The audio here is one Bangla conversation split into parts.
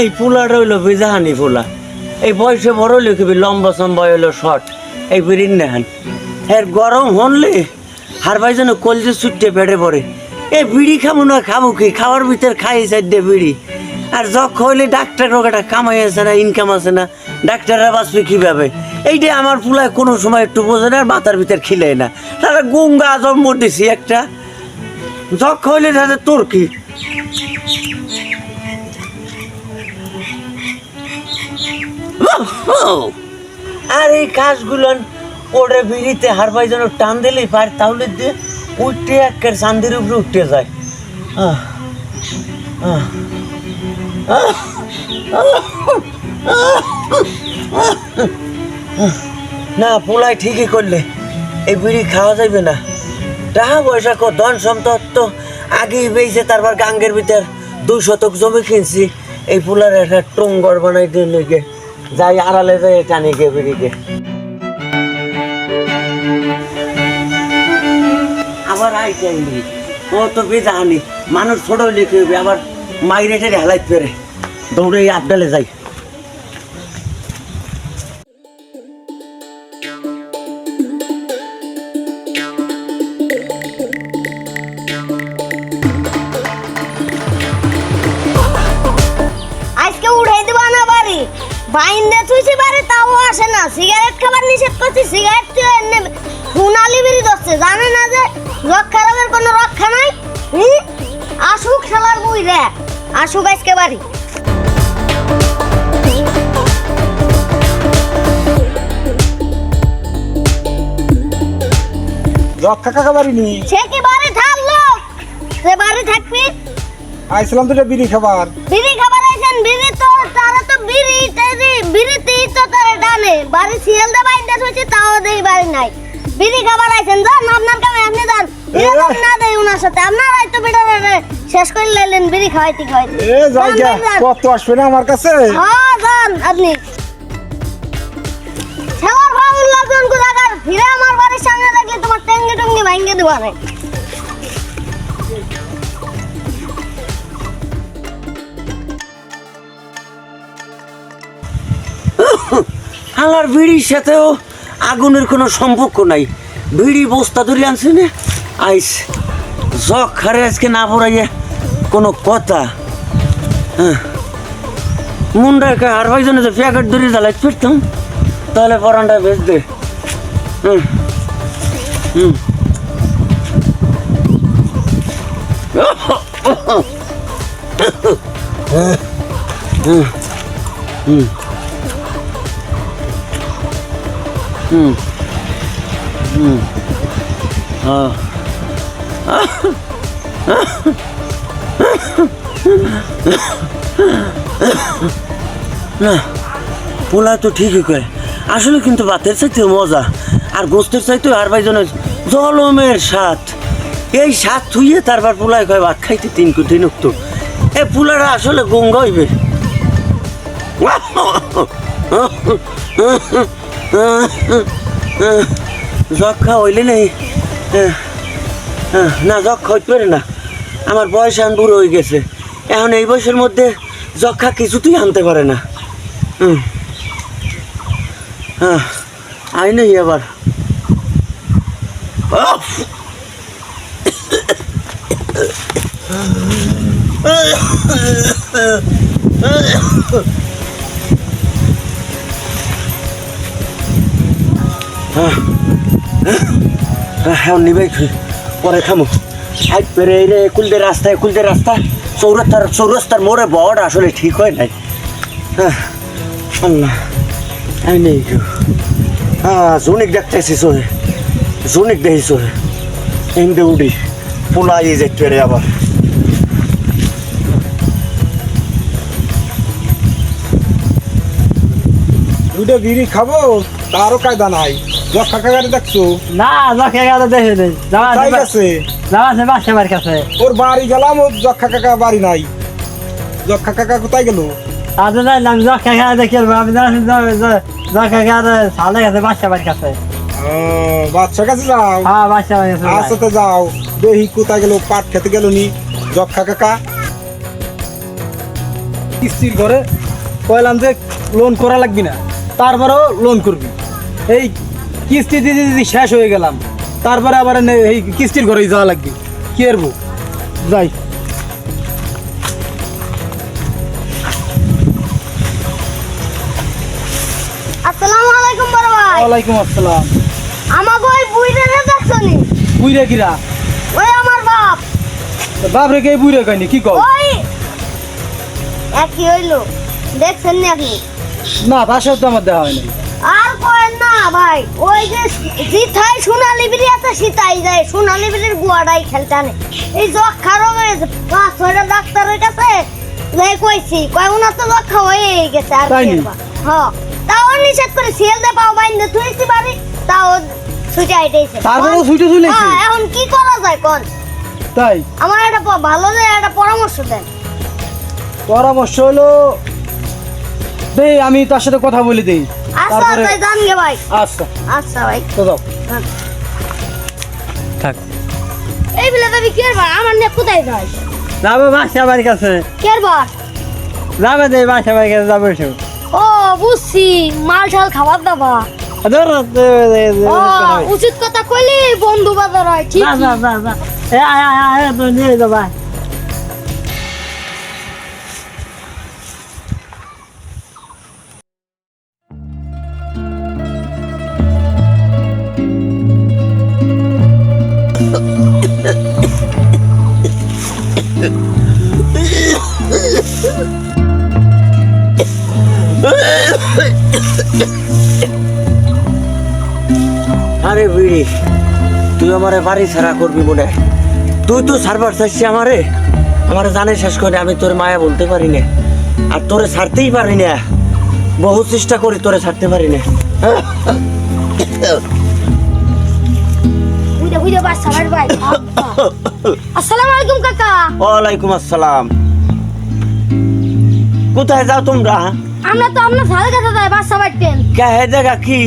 এই পোলাটা হইল বেজাহানি পোলা এই বয়সে বড় হইল কি লম্বা চম্বা হইল শর্ট? এই বিরিন নেহান এর গরম হনলে হার ভাই যেন কলজে ছুটতে পেটে পড়ে। এই বিড়ি খাব না খাব কি? খাওয়ার ভিতর খাই সাইডে বিড়ি। আর যখন হইলে ডাক্তার একটা কামাই আছে না ইনকাম আছে না, ডাক্তাররা বাঁচবে কীভাবে? এইটা আমার পুলায় কোনো সময় একটু বোঝে না আর মাথার ভিতর খিলে না। তারা গুঙ্গা আজম দিছি একটা। যখন হইলে তাদের তোর কি? আর এই কাজগুলো ওরে বিড়িতে হার পাই যেন টান দিলেই পার, তাহলে দিয়ে উঠতে একের চান্দির উপরে উঠতে যায়। না পোলাই ঠিকই করলে, এই বিড়ি খাওয়া যাবে না। টাকা পয়সা কো ধন সম্পদ তো আগেই বেইছে, তারপর গাঙ্গের ভিতর দুই শতক জমি কিনছি, এই পোলার একটা টঙ্গর বানাই দিয়ে লেগে যাই আড়ালে যাই, টানি গে বিড়িকে আবার আই চাইনি ও তো বেজাহানি মানুষ ছোট লিখে আবার মাইরেটের টেরে হেলাই পেরে। দৌড়ে আবডালে যাই। রক্ষা কাকা বাড়ি নি সে কি বাড়ি থাকল সে বাড়ি থাকবি? আইছিলাম দুটো বিড়ি খাবার। বিড়ি খাবার আইছেন বিড়ি তো তারা তো বিড়ি তেজি বিড়িতেই তো তারা ডানে। বাড়ি সিএল দে বাইন্দে থুইছি তাও দেই বাড়ি নাই। বিড়ি খাবার আইছেন যান আপনার কামে আপনি যান। এরকম না দেই উনার সাথে। আপনারাই তো বিড়া শেষ করে লাইলেন বিড়ি খাওয়াইতে খাওয়াইতে। এ যাই। কত আসবে না আমার কাছে? হ্যাঁ যান আপনি। ভাঙ্গে দেবো আরে আমার বিড়ির সাথেও আগুনের কোনো সম্পর্ক নাই। বিড়ি বস্তা ধরে আনছে না? আইস জগ খারে আজকে না পড়াইয়া কোনো কথা। হ্যাঁ। মুন্ডা আর ভাই জন্য যে প্যাকেট ধরে জ্বালাই ফিরতাম, তাহলে পরানটা বেচ দে। হুম হুম। না, পোলা তো ঠিকই করে আসলে কিন্তু ভাতের চাইতে মজা, আর গোস্তের চাইতে আর ভাই জনের জলমের স্বাদ। এই স্বাদ থুইয়ে তারপর পোলায় কয়, ভাত খাইতে তিন দিন তো এ পোলাটা আসলে গঙ্গা হইবে। যক্ষা হইলে নেই। না, যক্ষা হইতে পারে না। আমার বয়স এখন বুড়ো হয়ে গেছে। এখন এই বয়সের মধ্যে যক্ষা কিছুতেই আনতে পারে না। হুম হ্যাঁ আই নেই আবার। উফ! হ্যাঁ নিবেই পরে খামো। হাইট পেরে রে, কুলদের রাস্তায়, কুলদের রাস্তা। চৌরাস্তার চৌরাস্তার মোড়ে বড় আসলে ঠিক হয় নাই। হ্যাঁ আল্লাহ, আই নেই হ্যাঁ জুনিক দেখতেছি সোহে জুনিক দেখি সোহে এমনি উডি পোলাই যেতে রে আবার। দুটো বিড়ি খাব তারও কায়দা নাই। কাকারে দেখছ? না লক্ষে দেখে নেই তাই আছে কাছে। ওর বাড়ি গেলাম ওর কাকা বাড়ি নাই। কাকা কোথায় গেল? লক্ষে দেখে আমি সালে গেছে বাসা বাড়ির কাছে। যাও? হ্যাঁ কাছে আচ্ছা তো যাও। দেখি কোথায় গেল পাট খেতে গেল নি যক্ষা কাকা। কিস্তির ঘরে কইলাম যে লোন করা লাগবি না তারপরেও লোন করবি। এই কিস্তি দিতে দিতে শেষ হয়ে গেলাম। তারপরে আবার এই কিস্তির ঘরে যাওয়া লাগবে। কি করব যাই। আসসালামু আলাইকুম বড় ভাই। ওয়ালাইকুম আসসালাম। আমাকে ওই বুইরে দেখছনি বুইরে কিরা? ওই আমার বাপ। বাপ রে কে বুইরে কইনি কি কও? ওই একই হইল। দেখছেন নাকি? না তার সাথে তো আমার দেখা হয় নাই আর করেন না ভাই ওই যে জিথাই সোনালি বিড়ি আছে সীতাই যায় সোনালি বিড়ির গুয়াটাই খেলতানে এই যক্ষা রোগে পাঁচ ছয়টা ডাক্তারের কাছে যাই কইছি। কয় উনার তো যক্ষা হয়ে গেছে আর হ্যাঁ তাও নিষেধ করে সিএল দে পাও বাইন্দে থুইছি বাড়ি তাও ছুটে আইতেছে। তারপরেও ছুটে চলেছে? হ্যাঁ এখন কি করা যায় কোন? তাই? আমার একটা ভালো যে একটা পরামর্শ দেন। পরামর্শ হলো দেই আমি তার সাথে কথা বলে দেই। আচ্ছা তাই জান গে ভাই। আচ্ছা। আচ্ছা ভাই। তো যাও। থাক। এই বিলে তুমি কি করবা আমার নিয়ে কোথায় যাই যাবে বাসা বাড়ির কাছে। কি করবা যাবে যে বাসা বাড়ির কাছে যাবে ও বুঝছি। মাল ঠাল খাবার দাবা ধর ও উচিত কথা কইলি বন্ধু বাজার হয় ঠিক না না না না এ আয় আয় আয় তো নিয়ে যাবা আরে বিড়ি তুই আমারে বাড়ি ছাড়া করবি মনে? তুই তো সারবার চাইছি আমারে? আমারে জানে শেষ করে আমি তোর মায়া বলতে পারি না। আর তোরে ছাড়তেই পারি না। বহু চেষ্টা করি তোরে ছাড়তে পারি না। ওয়ালাইকুম আসসালাম। কোথায় যাও তোমরা? আমরা তো আপনার সাথে কাছে যাই বাস ট্রেন কে জায়গা কি?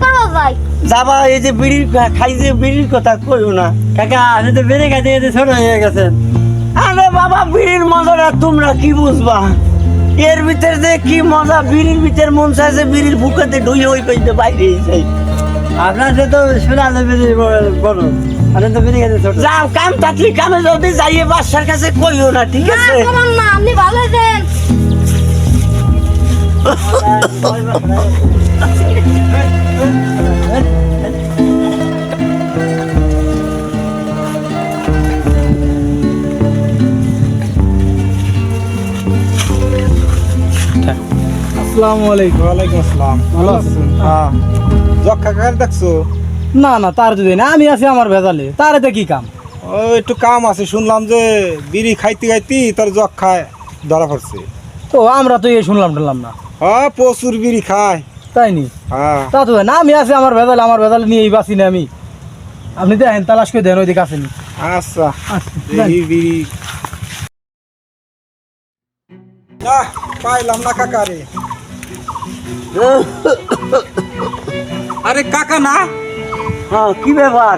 করব যাই যাবা এই যে বিড়ির খাই যে বিড়ির কথা কইও না। কাকা আপনি তো বেড়ে গেছে এতে ছোট হয়ে গেছেন। আরে বাবা বিড়ির মজাটা তোমরা কি বুঝবা? এর ভিতর যে কি মজা বিড়ির ভিতর মন চাইছে বিড়ির বুকেতে ঢুই ওই কইতে বাইরে যাই আপনার সে তো শোনা বেড়ে বড় আপনি তো বেড়ে গেছে ছোট। যাও কাম থাকলে কামে যদি যাইয়ে বাসার কাছে কইও না ঠিক আছে? না আপনি ভালো আছেন। আসসালামু আলাইকুম। ওয়ালাইকুম আসসালাম। ভালো আছেন? হ্যাঁ। যক্ষা কাকার দেখছ? না না তার যদি না আমি আছি আমার ভেজালে। তার এতে কি কাম? ও একটু কাম আছে শুনলাম যে বিড়ি খাইতে খাইতে তার যক্ষায় ধরা পড়ছে। তো আমরা তো এই শুনলাম শুনলাম না। হ্যাঁ প্রচুর বিড়ি খায়। তাই নি হ্যাঁ। তা তো না আমি আছি আমার ভেজালে আমার ভেজালে নিয়েই বাঁচি না আমি। আপনি দেখেন তালাশ করে দেন ওইদিকে আসেনি। আচ্ছা বিড়ি। পাইলাম না কাকা রে। আরে কাকা না? হ্যাঁ কি ব্যাপার?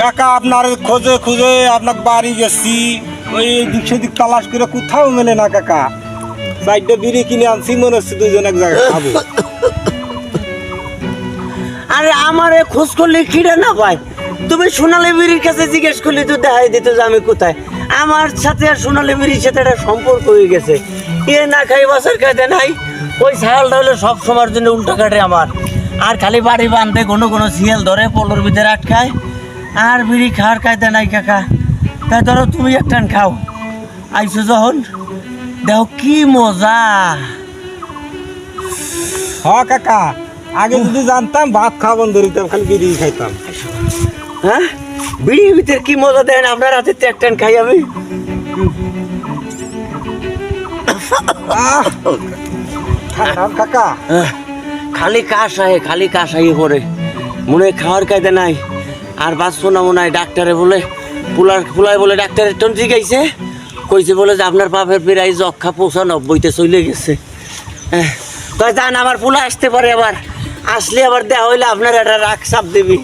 কাকা আপনার খোঁজে খুঁজে আপনার বাড়ি গেছি। ওই দিক সেদিক তালাশ করে কোথাও মেলে না কাকা। চারটে বিড়ি কিনে আনছি মনে হচ্ছে দুজন এক জায়গায় খাব। আরে আমারে খোঁজ করলে কিরে না ভাই তুমি সোনালি বিড়ির কাছে জিজ্ঞেস করলে তো দেখাই দিত যে আমি কোথায়। আমার সাথে আর সোনালি বিড়ির সাথে একটা সম্পর্ক হয়ে গেছে। এ না খাই বাসার খাইতে নাই। ওই ছাগলটা হলে সব সময়ের জন্য উল্টো কাটে আমার। আর খালি বাড়ি বাঁধতে কোনো কোনো শিয়াল ধরে পলোর ভিতরে আটকায়। আর বিড়ি খাওয়ার খাইতে নাই কাকা। তাই ধরো তুমি একটা খাও। আইসো যখন। দেখো কি মজা। হ, কাকা। আগে যদি জানতাম ভাত খাওয়া বন্ধ দিতাম খালি বিড়ি খাইতাম। হ্যাঁ? বিড়ির ভিতরে কি মজা দেন আপনার হাতে ত্যাগ ট্যান খাই আমি। কাকা। আহ, খালি কাশ আহে খালি কাশ আহি পরে মনে হয় খাওয়ার কায়দা নাই। আর বাঁচবো না মনে হয় ডাক্তারে বলে। পুলার পুলায় বলে ডাক্তারের টন জিগাইছে কইছে বলে যে আপনার বাপের প্রায় যক্ষা পঁচানব্বইতে চলে গেছে। হ্যাঁ। কয় জান আমার পুলা আসতে পারে আবার। আসলে আবার দেওয়া হইলে আপনার একটা রাগ চাপ দিবি।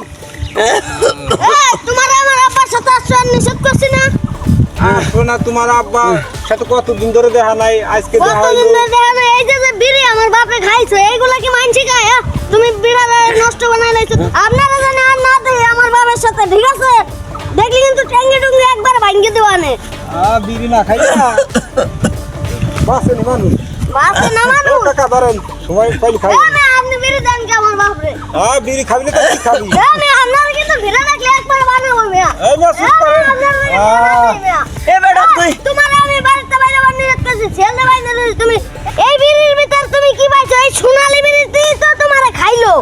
তোমার আমার আব্বার সাথে আসতে নিষেধ করছি না? আর শোনা তোমার আব্বা সাথে কতদিন ধরে দেখা নাই আজকে দেখা কতদিন ধরে দেখা নাই, এই যে যে বিড়ি আমার বাপে খাইছে এইগুলা কি মানছি হ্যাঁ? তুমি বিড়ালে নষ্ট বানাই লাইছো। আপনারা জানে আর না দেই আমার বাবার সাথে ঠিক আছে? দেখলি কিন্তু টুঙ্গে একবার ভাঙ্গি দেওয়ানে আ, বিড়ি না খাই না? মানুষ। বাসে না মানুষ। টাকা ধরেন সময় পাইলে খাই হ্যাঁ, মেয়ে, আপনি বিড়ি দেন কি আমার বাপরে হ্যাঁ বিড়ি খাবি না কি খাবি হ্যাঁ, কিন্তু রাখলে একবার বানাবো এই হ্যাঁ, করেন। মেয়ে, আপনারা যদি বিড়ি আহ। রাখেন, মেয়া। এ বেটা তুই তোমার আমি বাড়িতে বাইরে বানিয়ে যাচ্ছি ছেলে বাইরে তুমি এই বিড়ির ভিতর তুমি কি পাইছো এই সোনালি বিড়িতেই তো তোমার খাইলো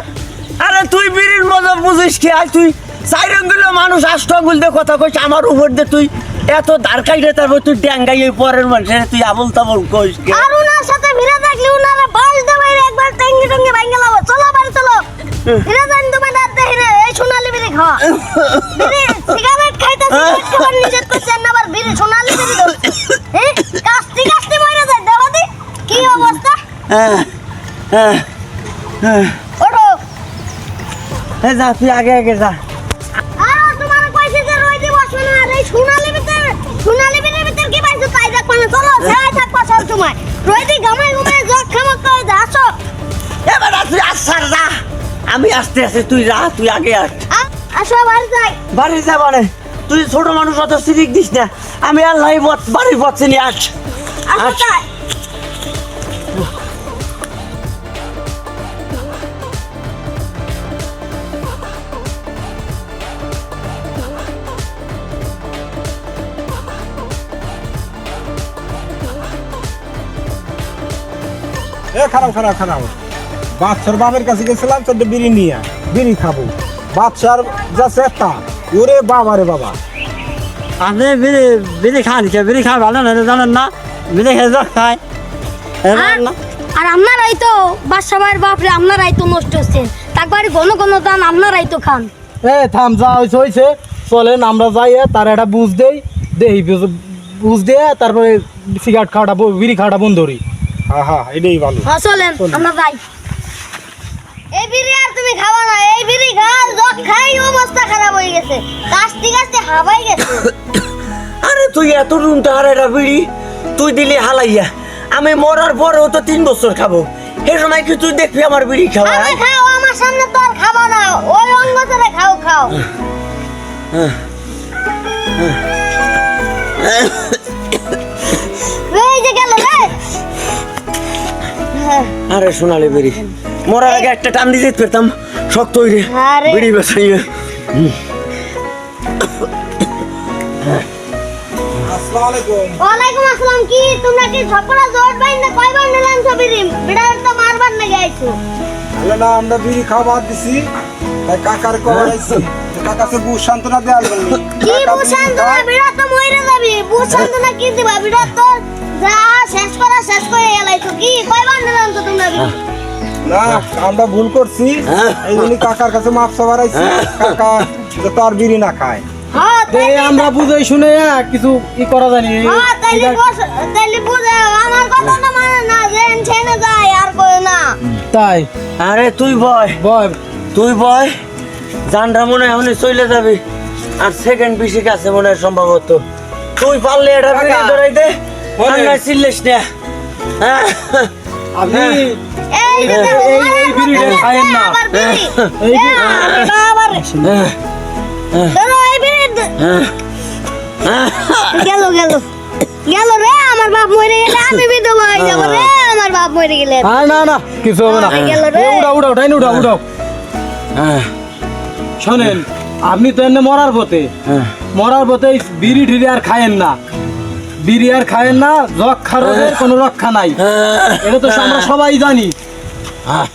আরে তুই বিড়ির মজা বুঝিস কি আজ তুই চার আঙ্গুলো মানুষ আষ্ট আঙ্গুল দিয়ে কথা কইস আমার উপর দিয়ে তুই এত দাঁড় কাইটে তারপর তুই ড্যাঙ্গাই পরের মানুষের তুই আবল তাবল কইস আর উনার সাথে ভিড়ে থাকলে উনারা বালতে বাইরে একবার টেঙ্গি টঙ্গি ভাঙ্গে লাবো চলো বাড়ি চলো ভিড়ে যান তোমার রাত দেখি রে এই সোনালি বিড়ি খাওয়া বিড়ি সিগারেট খাইতে সিগারেট খাবার নিজের করছেন না আবার বিড়ি সোনালি বিড়ি হ্যাঁ কাস্তি কাস্তি মরে যায় দেবাদি কি অবস্থা? হ্যাঁ হ্যাঁ হ্যাঁ। ওঠো। এই যা তুই আগে আগে যা। আর তোমার কইছে যে রই আর এই সোনালি ভিতর সোনালি বিড়ির ভিতর কি পাইছো? তাই দেখ মানে চলো ছাই থাকবা সব সময় রই দি গামাই ঘুমাই জগ খামক করে যা আসো। এ বেটা আসার যা। আমি আসতে আসতে তুই যা তুই আগে আস বাড়ি যাই। বাড়ি যা মানে তুই ছোট মানুষ অত সিরিক দিস না। আমি আল্লাহ বাড়ির পথে নিয়ে আস। খারাপ খারাপ খারাপ। বাচ্চার বাপের কাছে গেছিলাম তো বিড়ি নিয়ে বিড়ি খাব। বাচ্চার যাচ্ছে একটা ওরে বাবা রে বাবা। আপনি বিড়ি বিড়ি খান কে বিড়ি খাওয়া ভালো না জানেন না? বিড়ি খেয়ে জগ খায়। আর আপনারাই তো ভাইয়ের বাপরে আপনারাই তো নষ্ট হচ্ছেন। তারপরে ঘন ঘন দান আপনারাই তো খান। এ থাম যা হয়েছে হয়েছে চলেন আমরা যাই তার একটা বুঝ দেই। দেই বুঝ- দিয়ে তারপরে সিগারেট খাওয়াটা ব- বিড়ি খাওয়াটা বন্ধ করি। হ্যাঁ হ্যাঁ এটাই ভালো। হ্যাঁ চলেন। আমরা যাই। এই বিড়ি আর তুমি খাবা না এই বিড়ি খাও জগ খাই অবস্থা খারাপ হয়ে গেছে। কাস্তি কাস্তি হাবাই গেছে। আরে তুই এত রুমটা আর একটা বিড়ি তুই দিলি হালাইয়া। আমি মরার পরেও তো তিন বছর খাব। এই সময় কি তুই দেখবি আমার বিড়ি খাওয়া? আমি খাও আমার সামনে তো আর খাবা না। ওই অঙ্গ ধরে খাও। খাও এই যে গেল রে আরে সোনালি বিড়ি মরার আগে একটা টান দিয়ে যেতে পারতাম শক্ত হইরে আরে। বিড়ি বেসাইয়ে ওয়ালাইকুম আসসালাম কি তোমরা কি ঝপড়া জোর বাইন কয়বার নিলাম ছবিরি বিড়ার তো মারবার না গাইছো তাহলে না আমরা বিড়ি খাওয়া বাদ দিছি। তাই কাকার কবার আইছি। কাকাকে বুঝ লাগবে কি বুঝান্ত না বিড়া তো মইরা যাবি। বুঝান্ত না কি দিবা? বিড়া তো যা শেষ করা শেষ করে এলাইছো কি কয়বার নিলাম তো তোমরা? না আমরা ভুল করছি। হ্যাঁ। এই জন্য কাকার কাছে মাপ চাবার আইছি। কাকা যাতে আর বিড়ি না খায়। হ্যাঁ আমরা বুঝাই শুনে কিছু ই করা জানি হ্যাঁ তাইলে বস তাইলে বুঝে আমার কথা তো মানে না যে ছেনে যায় আর কই না। তাই? আরে তুই বয়। বয়। তুই বয় জানটা মনে হয় চলে যাবি। আর সেকেন্ড পিসি কাছে মনে হয় সম্ভবত। তুই পারলে এটা ধরাই দে। বলে। চিল্লিস না। হ্যাঁ। আপনি এই বিড়িটা খায়েন না। হ্যাঁ, হ্যাঁ। গেল গেল। গেল রে আমার বাপ মরে গেলে আমি বিধবা হয়ে যাব রে আমার বাপ মরে গেলে। না না কিছু হবে না। টাইন উঠাও উঠাও হ্যাঁ, শোনেন আপনি তো এমনি মরার পথে। হ্যাঁ। মরার পথে বিড়ি ঢিড়ি আর খায়েন না। বিড়ি আর খায়েন না যক্ষা রোগের কোনো রক্ষা নাই। হ্যাঁ, এটা তো আমরা সবাই জানি। হ্যাঁ।